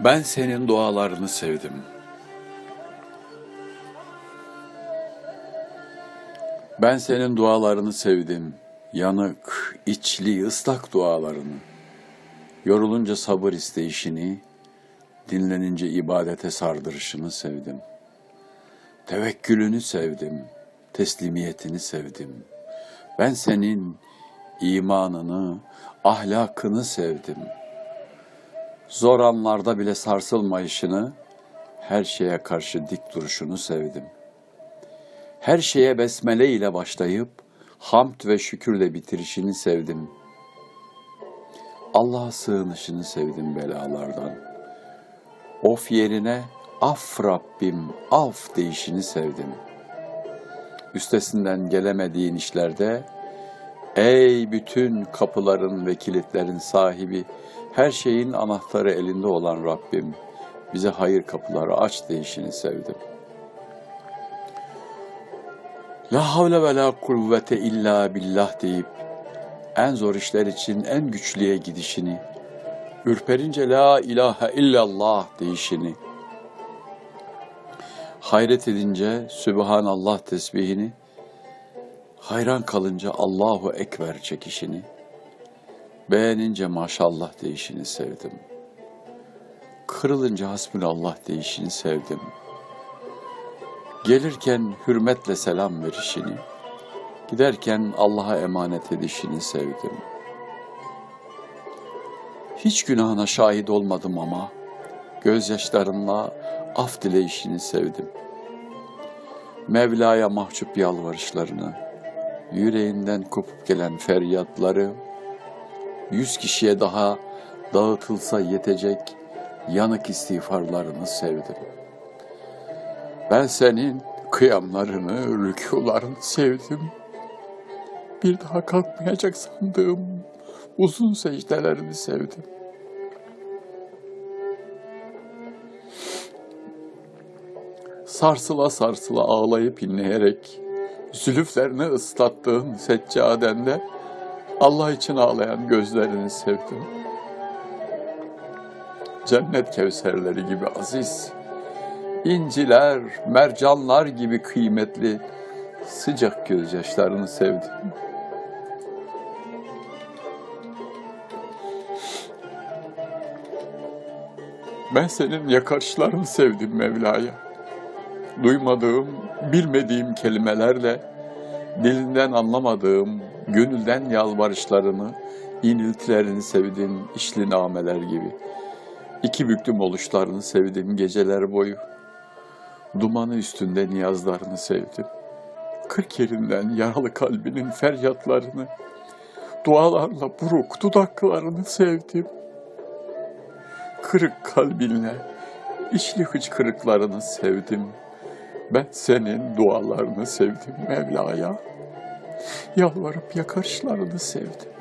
Ben senin dualarını sevdim. Ben senin dualarını sevdim. Yanık, içli, ıslak dualarını. Yorulunca sabır isteyişini, dinlenince ibadete sardırışını sevdim. Tevekkülünü sevdim, teslimiyetini sevdim. Ben senin imanını, ahlakını sevdim.'' Zor anlarda bile sarsılmayışını, her şeye karşı dik duruşunu sevdim. Her şeye besmele ile başlayıp hamd ve şükürle bitirişini sevdim. Allah'a sığınışını sevdim belalardan. Of yerine af Rabbim, af deyişini sevdim. Üstesinden gelemediğin işlerde Ey bütün kapıların ve kilitlerin sahibi, her şeyin anahtarı elinde olan Rabbim, bize hayır kapıları aç deyişini sevdim. La havle ve la kuvvete illa billah deyip, en zor işler için en güçlüye gidişini, ürperince la ilahe illallah deyişini, hayret edince Sübhanallah tesbihini, hayran kalınca Allahu Ekber çekişini, beğenince maşallah deyişini sevdim. Kırılınca hasbunallah deyişini sevdim. Gelirken hürmetle selam verişini, giderken Allah'a emanet edişini sevdim. Hiç günahına şahit olmadım ama gözyaşlarımla af dileyişini sevdim. Mevla'ya mahcup yalvarışlarını, yüreğinden kopup gelen feryatları, yüz kişiye daha dağıtılsa yetecek yanık istiğfarlarını sevdim. Ben senin kıyamlarını, rükularını sevdim. Bir daha kalkmayacak sandığım uzun secdelerini sevdim. Sarsıla sarsıla ağlayıp inleyerek zülüflerini ıslattığın seccadende Allah için ağlayan gözlerini sevdim. Cennet kevserleri gibi aziz, inciler, mercanlar gibi kıymetli sıcak gözyaşlarını sevdim. Ben senin yakarışlarını sevdim Mevla'ya. Duymadığım, bilmediğim kelimelerle dilinden anlamadığım, gönülden yalvarışlarını, iniltilerini sevdim, işli nameler gibi. İki büklüm oluşlarını sevdim geceler boyu. Dumanı üstünde niyazlarını sevdim. Kırk yerinden yaralı kalbinin feryatlarını, dualarla buruk dudaklarını sevdim. Kırık kalbinle içli hıçkırıklarını sevdim. Ben senin dualarını sevdim Mevla'ya. Yalvarıp yakarışlarını sevdim.